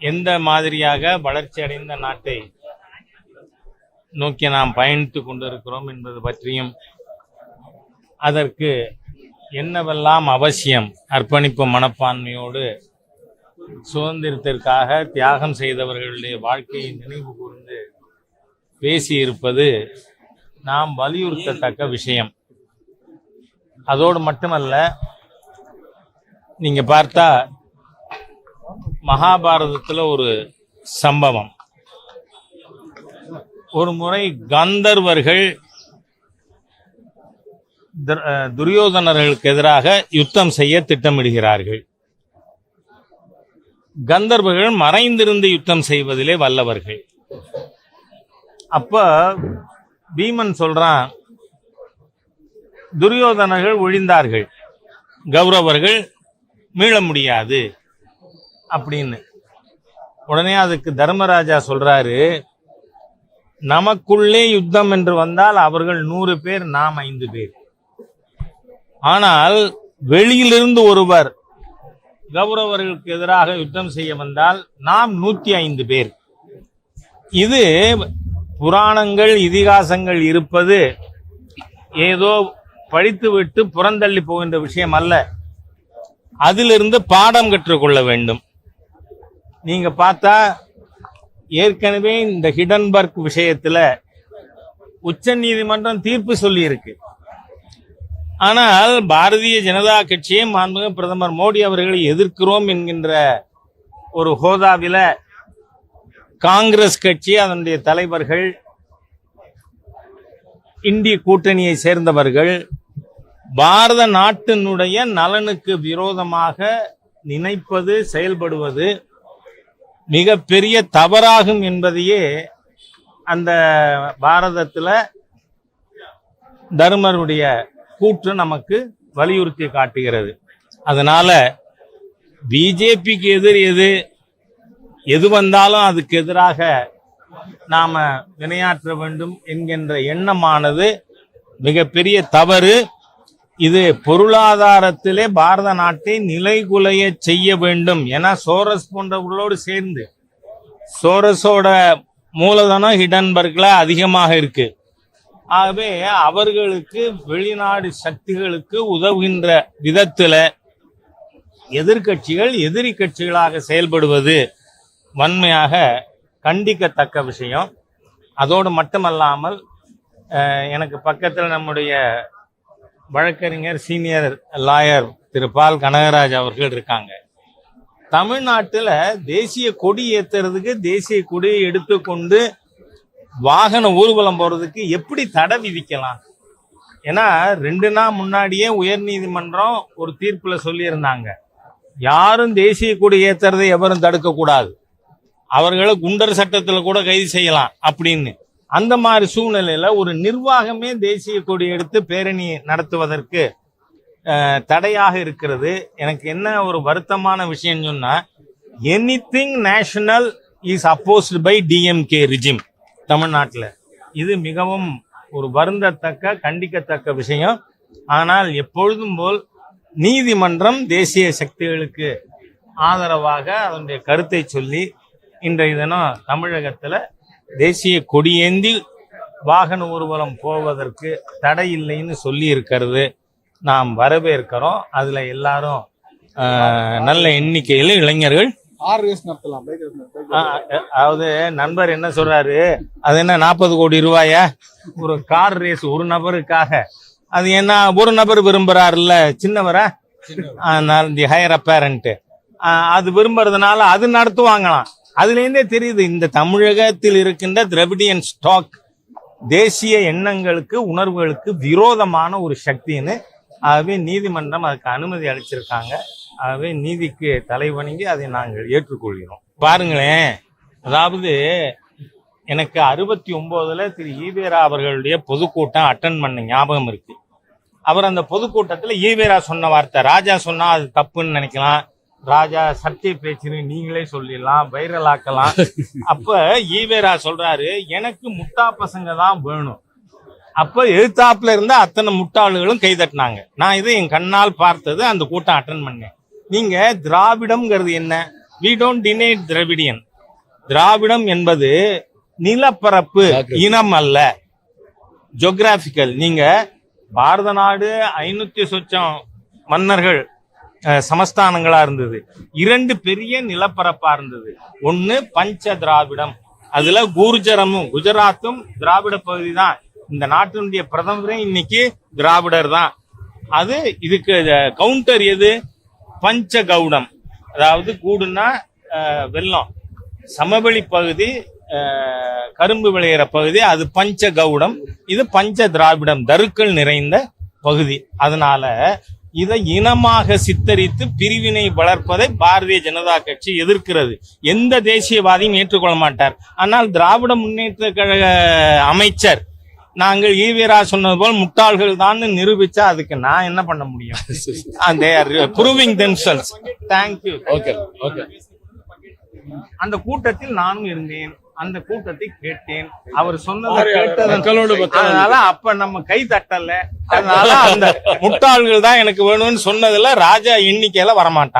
எந்த மாதிரியாக வளர்ச்சி அடைந்த நாட்டை நோக்கி நாம் பயணித்து கொண்டிருக்கிறோம் என்பது பற்றியும் அதற்கு என்னவெல்லாம் அவசியம் அர்ப்பணிப்பு மனப்பான்மையோடு சுதந்திரத்திற்காக தியாகம் செய்தவர்களுடைய வாழ்க்கையை நினைவு கூர்ந்து பேசியிருப்பது நாம் வலியுறுத்தத்தக்க விஷயம். அதோடு மட்டுமல்ல நீங்கள் பார்த்தா மகாபாரதத்தில் ஒரு சம்பவம். ஒரு முறை கந்தர்வர்கள் துரியோதனர்களுக்கு எதிராக யுத்தம் செய்ய திட்டமிடுகிறார்கள். கந்தர்வர்கள் மறைந்திருந்து யுத்தம் செய்வதிலே வல்லவர்கள். அப்ப பீமன் சொல்றான் துரியோதனர்கள் ஒழிந்தார்கள். கௌரவர்கள் மீள முடியாது. அப்படின்னு. உடனே அதுக்கு தர்மராஜா சொல்றாரு நமக்குள்ளே யுத்தம் என்று வந்தால் அவர்கள் நூறு பேர் நாம் ஐந்து பேர். ஆனால் வெளியிலிருந்து ஒருவர் கௌரவர்களுக்கு எதிராக யுத்தம் செய்ய வந்தால் நாம் நூத்தி ஐந்து பேர். இது புராணங்கள் இதிகாசங்கள் இருப்பது ஏதோ படித்துவிட்டு புறந்தள்ளி போகின்ற விஷயம் அல்ல. அதிலிருந்து பாடம் கற்றுக்கொள்ள வேண்டும். நீங்கள் பார்த்தா ஏற்கனவே இந்த ஹிடன்பர்க் விஷயத்துல உச்ச நீதிமன்றம் தீர்ப்பு சொல்லியிருக்கு. ஆனால் பாரதிய ஜனதா கட்சியை மாண்புமிகு பிரதமர் மோடி அவர்களை எதிர்க்கிறோம் என்கின்ற ஒரு ஹோதாவில் காங்கிரஸ் கட்சி அதனுடைய தலைவர்கள் இந்திய கூட்டணியை சேர்ந்தவர்கள் பாரத நாட்டினுடைய நலனுக்கு விரோதமாக நினைப்பது செயல்படுவது மிகப்பெரிய தவறாகும் என்பதையே அந்த பாரதத்தில் தர்மருடைய கூற்று நமக்கு வலியுறுத்தி காட்டுகிறது. அதனால பிஜேபிக்கு எதிர் எது எது வந்தாலும் அதுக்கு எதிராக நாம் வினையாற்ற வேண்டும் என்கின்ற எண்ணமானது மிகப்பெரிய தவறு. இது பொருளாதாரத்திலே பாரத நாட்டை நிலைகுலைய செய்ய வேண்டும். ஏன்னா சோரஸ் போன்றவர்களோடு சேர்ந்து சோரஸோட மூலதனம் ஹிடன்பர்க்ல அதிகமாக இருக்கு. ஆகவே அவர்களுக்கு வெளிநாடு சக்திகளுக்கு உதவுகின்ற விதத்துல எதிர்க்கட்சிகள் எதிரி கட்சிகளாக செயல்படுவது வன்மையாக கண்டிக்கத்தக்க விஷயம். அதோடு மட்டுமல்லாமல் எனக்கு பக்கத்தில் நம்முடைய வழக்கறிஞர் senior lawyer Thiru Paul Kanagaraj அவர்கள் இருக்காங்க. தமிழ்நாட்டில் தேசிய கொடி ஏத்துறதுக்கு தேசிய கொடியை எடுத்துக்கொண்டு வாகன ஊர்வலம் போறதுக்கு எப்படி தடை விதிக்கலாம்? ஏன்னா ரெண்டு நாள் முன்னாடியே உயர்நீதிமன்றம் ஒரு தீர்ப்பில் சொல்லியிருந்தாங்க. யாரும் தேசிய கொடி ஏத்துறதை எவரும் தடுக்கக்கூடாது. அவர்களை குண்டர் சட்டத்தில் கூட கைது செய்யலாம் அப்படின்னு. அந்த மாதிரி சூழ்நிலையில ஒரு நிர்வாகமே தேசிய கொடி எடுத்து பேரணி நடத்துவதற்கு தடையாக இருக்கிறது. எனக்கு என்ன ஒரு வருத்தமான விஷயம் சொன்னா anything national is opposed by DMK regime தமிழ்நாட்டில். இது மிகவும் ஒரு வருந்தத்தக்க கண்டிக்கத்தக்க விஷயம். ஆனால் எப்பொழுதும் போல் நீதிமன்றம் தேசிய சக்திகளுக்கு ஆதரவாக அதனுடைய கருத்தை சொல்லி இன்றைய தினம் தமிழகத்தில் தேசிய கொடியேந்தி வாகன ஊர்வலம் போவதற்கு தடை இல்லைன்னு சொல்லி இருக்கிறது நாம் வரவேற்கிறோம். அதுல எல்லாரும் நல்ல எண்ணிக்கையில் இளைஞர்கள். அதாவது நண்பர் என்ன சொல்றாரு? அது என்ன நாற்பது கோடி ரூபாயா? ஒரு கார் ரேஸ் ஒரு நபருக்காக. அது என்ன ஒரு நபர் விரும்புறாருல்ல சின்னவரா? தி ஹையர் அப்பேரண்ட் அது விரும்புறதுனால அது நடத்துவாங்களாம். அதுலேருந்தே தெரியுது இந்த தமிழகத்தில் இருக்கின்ற திரவிடியன் ஸ்டாக் தேசிய எண்ணங்களுக்கு உணர்வுகளுக்கு விரோதமான ஒரு சக்தின்னு ஆகவே நீதிமன்றம் அதுக்கு அனுமதி அளிச்சிருக்காங்க. ஆகவே நீதிக்கு தலைவணங்கி அதை நாங்கள் ஏற்றுக்கொள்கிறோம். பாருங்களேன் அதாவது எனக்கு அறுபத்தி ஒம்போதுல திரு ஈவேரா அவர்களுடைய பொதுக்கூட்டம் அட்டன் பண்ண ஞாபகம் இருக்கு. அவர் அந்த பொதுக்கூட்டத்தில் ஈவேரா சொன்ன வார்த்தை ராஜா சொன்னா அது தப்புன்னு நினைக்கலாம். ராஜா சர்ச்சை பேச்சுன்னு நீங்களே சொல்லிடலாம் வைரல் ஆக்கலாம். அப்ப ஈவேரா சொல்றாரு எனக்கு முட்டா பசங்க தான் வேணும். அப்ப எழுத்தாப்புல இருந்த அத்தனை முட்டாளுகளும் கைதட்டினாங்க நான் இதை என் கண்ணால் பார்த்தது அந்த கூட்டம் அட்டன் பண்ணேன். நீங்க திராவிடம்ங்கிறது என்ன? We don't deny Dravidian. திராவிடம் என்பது நிலப்பரப்பு இனம் அல்ல. ஜோகிராபிக்கல் நீங்க பாரத நாடு ஐநூத்தி சொச்சம் மன்னர்கள் சமஸ்தானங்களா இருந்தது. இரண்டு பெரிய நிலப்பரப்பா இருந்தது. ஒன்னு பஞ்ச திராவிடம் அதுல கூர்ஜரமும் குஜராத்தும் திராவிட பகுதி தான். இந்த நாட்டினுடைய பிரதமரே இன்னைக்கு திராவிடர் தான். அது இதுக்கு கவுண்டர் எது? பஞ்ச கவுடம் அதாவது கூடுனா அஹ், வெள்ளம். சமவெளி பகுதி அஹ், கரும்பு விளையிற பகுதி அது பஞ்ச கவுடம் இது பஞ்ச திராவிடம் தருக்கள் நிறைந்த பகுதி. அதனால இதை இனமாக சித்தரித்து பிரிவினை வளர்ப்பதை பாரதிய ஜனதா கட்சி எதிர்க்கிறது. எந்த தேசியவாதியும் ஏற்றுக்கொள்ள மாட்டார். ஆனால் திராவிட முன்னேற்ற கழக அமைச்சர் நாங்கள் ஈவேரா சொன்னது போல் முட்டாள்கள் தான் நிரூபிச்சா அதுக்கு நான் என்ன பண்ண முடியும்? அந்த proving themselves thank you okay okay அந்த கூட்டத்தில் நானும் இருந்தேன். அந்த கூட்டத்தை கேட்டேன். அவர் சொன்னதை அதனால அப்ப நம்ம கை தட்டல. அதனால அந்த முட்டாள்கள் தான் எனக்கு வேணும்னு சொன்னதுல ராஜா எண்ணிக்கையில வரமாட்டான்.